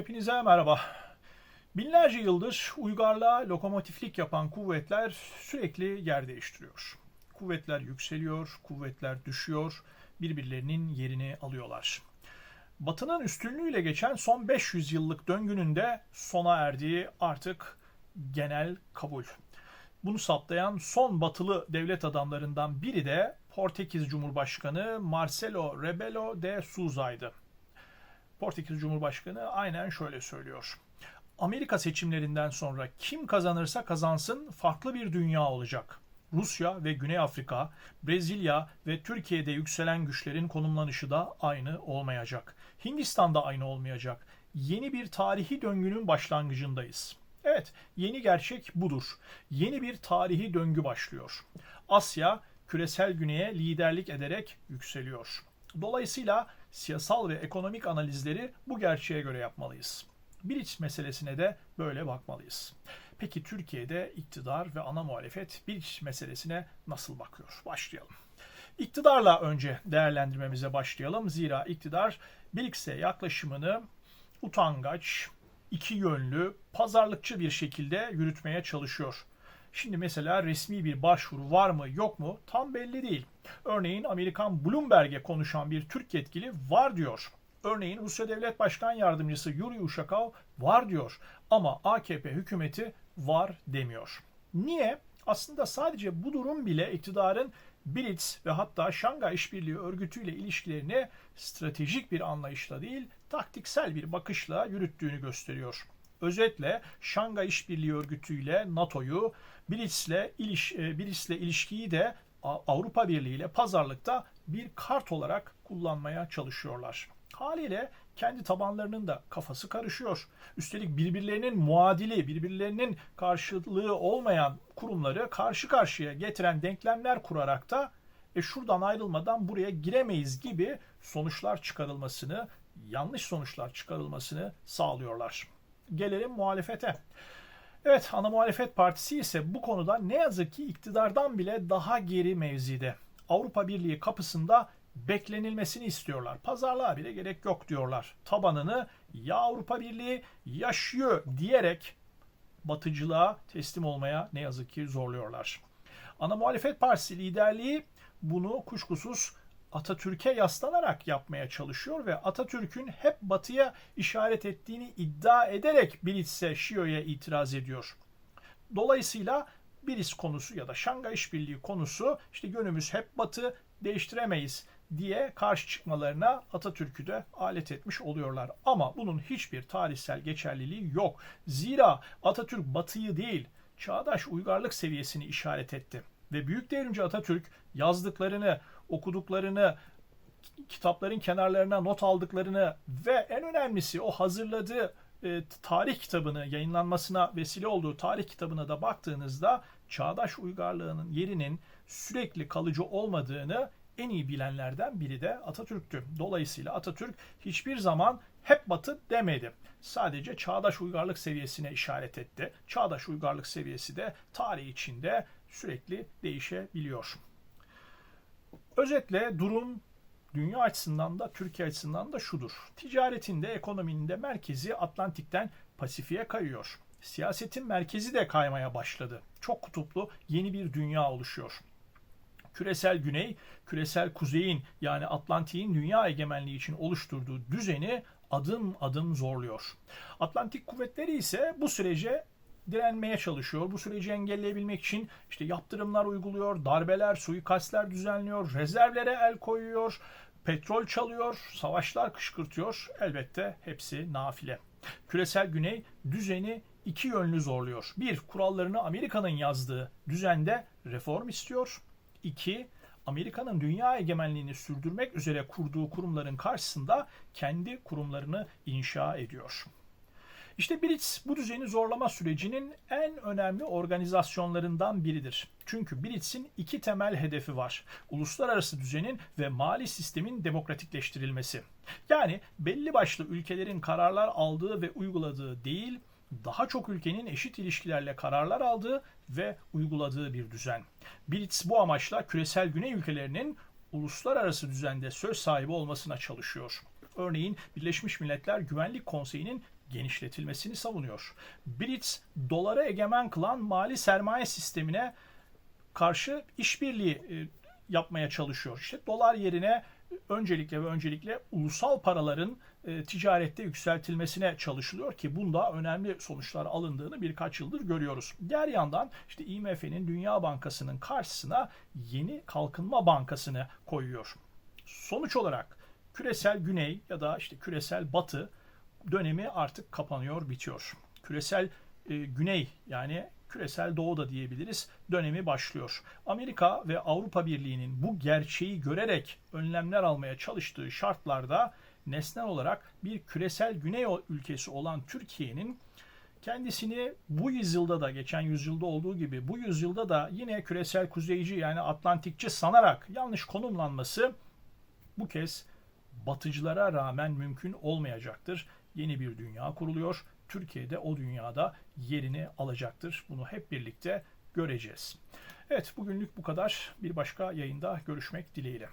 Hepinize merhaba. Binlerce yıldır uygarlığa lokomotiflik yapan kuvvetler sürekli yer değiştiriyor. Kuvvetler yükseliyor, kuvvetler düşüyor, birbirlerinin yerini alıyorlar. Batı'nın üstünlüğüyle geçen son 500 yıllık döngünün de sona erdiği artık genel kabul. Bunu saptayan son batılı devlet adamlarından biri de Portekiz Cumhurbaşkanı Marcelo Rebelo de Sousa'ydı. Portekiz Cumhurbaşkanı aynen şöyle söylüyor. Amerika seçimlerinden sonra kim kazanırsa kazansın farklı bir dünya olacak. Rusya ve Güney Afrika, Brezilya ve Türkiye'de yükselen güçlerin konumlanışı da aynı olmayacak. Hindistan'da aynı olmayacak. Yeni bir tarihi döngünün başlangıcındayız. Evet, yeni gerçek budur. Yeni bir tarihi döngü başlıyor. Asya küresel güneye liderlik ederek yükseliyor. Dolayısıyla siyasal ve ekonomik analizleri bu gerçeğe göre yapmalıyız. Bilic meselesine de böyle bakmalıyız. Peki Türkiye'de iktidar ve ana muhalefet Bilic meselesine nasıl bakıyor? Başlayalım. İktidarla önce değerlendirmemize başlayalım. Zira iktidar Bilic'e yaklaşımını utangaç, iki yönlü, pazarlıkçı bir şekilde yürütmeye çalışıyor. Şimdi mesela resmi bir başvuru var mı yok mu tam belli değil. Örneğin Amerikan Bloomberg'e konuşan bir Türk yetkili var diyor. Örneğin Rusya Devlet Başkan Yardımcısı Yuri Ushakov var diyor. Ama AKP hükümeti var demiyor. Niye? Aslında sadece bu durum bile iktidarın Blitz ve hatta Şangay İşbirliği Örgütü ile ilişkilerini stratejik bir anlayışla değil, taktiksel bir bakışla yürüttüğünü gösteriyor. Özetle Şangay İşbirliği Örgütü ile NATO'yu, Blitz'le iliş, e, Blitz'le ilişkiyi de Avrupa Birliği ile pazarlıkta bir kart olarak kullanmaya çalışıyorlar. Haliyle kendi tabanlarının da kafası karışıyor. Üstelik birbirlerinin muadili, birbirlerinin karşılığı olmayan kurumları karşı karşıya getiren denklemler kurarak da e şuradan ayrılmadan buraya giremeyiz gibi sonuçlar çıkarılmasını, yanlış sonuçlar çıkarılmasını sağlıyorlar. Gelelim muhalefete. Evet, ana muhalefet partisi ise bu konuda ne yazık ki iktidardan bile daha geri mevzide. Avrupa Birliği kapısında beklenilmesini istiyorlar. Pazarlığa bile gerek yok diyorlar. Tabanını ya Avrupa Birliği yaşıyor diyerek batıcılığa teslim olmaya ne yazık ki zorluyorlar. Ana muhalefet partisi liderliği bunu kuşkusuz Atatürk'e yaslanarak yapmaya çalışıyor ve Atatürk'ün hep batıya işaret ettiğini iddia ederek Blitz'e, Şio'ya itiraz ediyor. Dolayısıyla Blitz konusu ya da Şangay İşbirliği konusu işte yönümüz hep batı değiştiremeyiz diye karşı çıkmalarına Atatürk'ü de alet etmiş oluyorlar. Ama bunun hiçbir tarihsel geçerliliği yok. Zira Atatürk batıyı değil çağdaş uygarlık seviyesini işaret etti. Ve Büyük Devrimci Atatürk yazdıklarını, okuduklarını, kitapların kenarlarına not aldıklarını ve en önemlisi o hazırladığı e, tarih kitabını yayınlanmasına vesile olduğu tarih kitabına da baktığınızda çağdaş uygarlığının yerinin sürekli kalıcı olmadığını en iyi bilenlerden biri de Atatürk'tü. Dolayısıyla Atatürk hiçbir zaman hep batı demedi. Sadece çağdaş uygarlık seviyesine işaret etti. Çağdaş uygarlık seviyesi de tarih içinde sürekli değişebiliyor. Özetle durum dünya açısından da Türkiye açısından da şudur. Ticaretin de ekonominin de merkezi Atlantik'ten Pasifik'e kayıyor. Siyasetin merkezi de kaymaya başladı. Çok kutuplu yeni bir dünya oluşuyor. Küresel güney, küresel kuzeyin yani Atlantik'in dünya egemenliği için oluşturduğu düzeni adım adım zorluyor. Atlantik kuvvetleri ise bu sürece direnmeye çalışıyor. Bu süreci engelleyebilmek için işte yaptırımlar uyguluyor, darbeler, suikastler düzenliyor, rezervlere el koyuyor, petrol çalıyor, savaşlar kışkırtıyor. Elbette hepsi nafile. Küresel Güney düzeni iki yönlü zorluyor. Bir, kurallarını Amerika'nın yazdığı düzende reform istiyor. İki, Amerika'nın dünya egemenliğini sürdürmek üzere kurduğu kurumların karşısında kendi kurumlarını inşa ediyor. İşte Blitz bu düzeni zorlama sürecinin en önemli organizasyonlarından biridir. Çünkü Blitz'in iki temel hedefi var. Uluslararası düzenin ve mali sistemin demokratikleştirilmesi. Yani belli başlı ülkelerin kararlar aldığı ve uyguladığı değil, daha çok ülkenin eşit ilişkilerle kararlar aldığı ve uyguladığı bir düzen. Blitz bu amaçla küresel güney ülkelerinin uluslararası düzende söz sahibi olmasına çalışıyor. Örneğin Birleşmiş Milletler Güvenlik Konseyi'nin genişletilmesini savunuyor. Brits dolara egemen kılan mali sermaye sistemine karşı işbirliği e, yapmaya çalışıyor. İşte dolar yerine öncelikle ve öncelikle ulusal paraların e, ticarette yükseltilmesine çalışılıyor ki bunda önemli sonuçlar alındığını birkaç yıldır görüyoruz. Diğer yandan işte IMF'nin Dünya Bankası'nın karşısına yeni kalkınma bankasını koyuyor. Sonuç olarak küresel güney ya da işte küresel batı dönemi artık kapanıyor, bitiyor. Küresel e, güney yani küresel doğu da diyebiliriz dönemi başlıyor. Amerika ve Avrupa Birliği'nin bu gerçeği görerek önlemler almaya çalıştığı şartlarda nesnel olarak bir küresel güney ülkesi olan Türkiye'nin kendisini bu yüzyılda da geçen yüzyılda olduğu gibi bu yüzyılda da yine küresel kuzeyci yani Atlantikçi sanarak yanlış konumlanması bu kez batıcılara rağmen mümkün olmayacaktır. Yeni bir dünya kuruluyor. Türkiye'de o dünyada yerini alacaktır. Bunu hep birlikte göreceğiz. Evet bugünlük bu kadar. Bir başka yayında görüşmek dileğiyle.